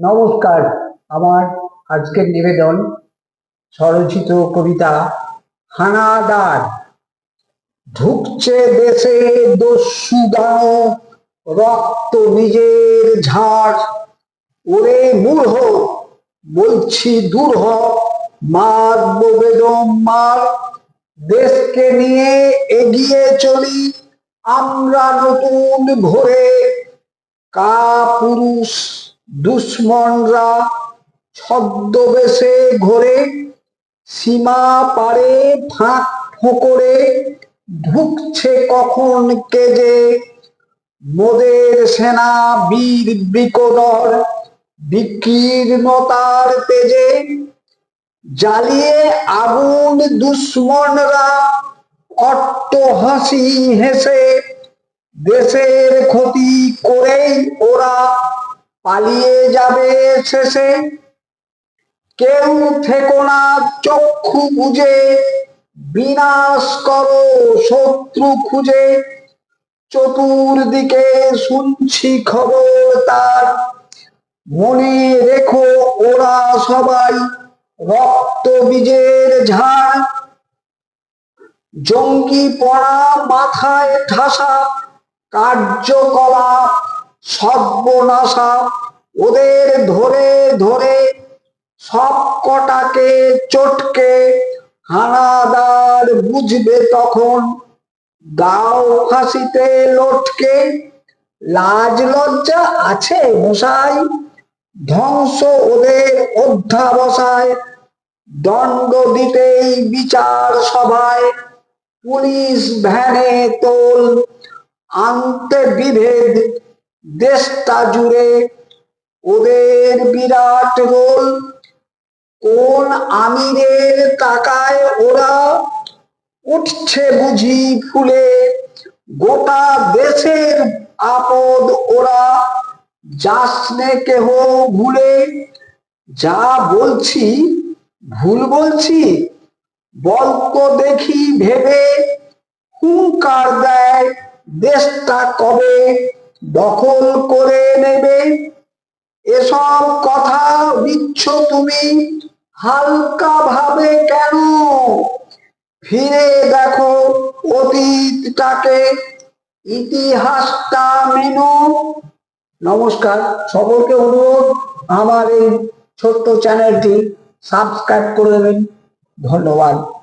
নমস্কার, আমার আজকের নিবেদন স্বরচিত কবিতা হানাদার। ঢুকছে দেশে দস্যু দানব রক্ত বীজের ঝাড় ওরে মূঢ়, বলছি দূর হ মারব বেদম মার। দেশকে নিয়ে এগিয়ে চলি আমরা নতুন ভোরে। কা পুরুষ দুশ্মনরা ছদ্মবেশে ঘোরে, সীমা পারে ফাঁক ফোকরে ঢুকছে কখন কে যে? মোদের সেনা বীর বিকদর বিকীর্ণতার তেজে, জ্বালিয়ে আগুন দুশ্মনরা অট্ট হাসি হেসে, দেশের ক্ষতি করেই ওরা পালিয়ে যাবে শেষে। কেউ থেকো না, চক্ষু বুঝে বিনাশ করো শত্রু খুঁজে। চতুর্দিকে শুনছি খবর তার। মনে রেখো ওরা সবাই রক্ত বীজের ঝাড়। জঙ্গি পড়া মাথায় ঠাসা কার্যকলাপ সর্বনাশা ওদের ধরে ধরে সব কটাকে চটকে হানাদার বুঝবে তখন। গাও ফাঁসিতে লটকে, লাজ লজ্জা আছে মশাই? ধ্বংস ওদের অধ্যাবসায়, দণ্ড দিতেই বিচার সভায়। পুলিশ ভ্যানে তোল, আনতে বিভেদ দেশটা জুড়ে ওদের বিরাট রোল কোন আমিরের টাকায় ওরা? উঠছে বুঝি ফুলে। গোটা দেশের আপদ ওরা। যাসনে কেহ ভুলে। যা বলছি, ভুল বলছি? বলতো দেখি ভেবে। হুঙ্কার দেয় দেশটা কবে? দখল করে নেবে। এসব কথা দিচ্ছ তুমি হালকা ভাবে কেন? ফিরে দেখো অতীতটাকে, ইতিহাসটা মেনো। নমস্কার, সকলকে অনুরোধ, আমার এই ছোট্ট চ্যানেলটি সাবস্ক্রাইব করে দেবেন। ধন্যবাদ।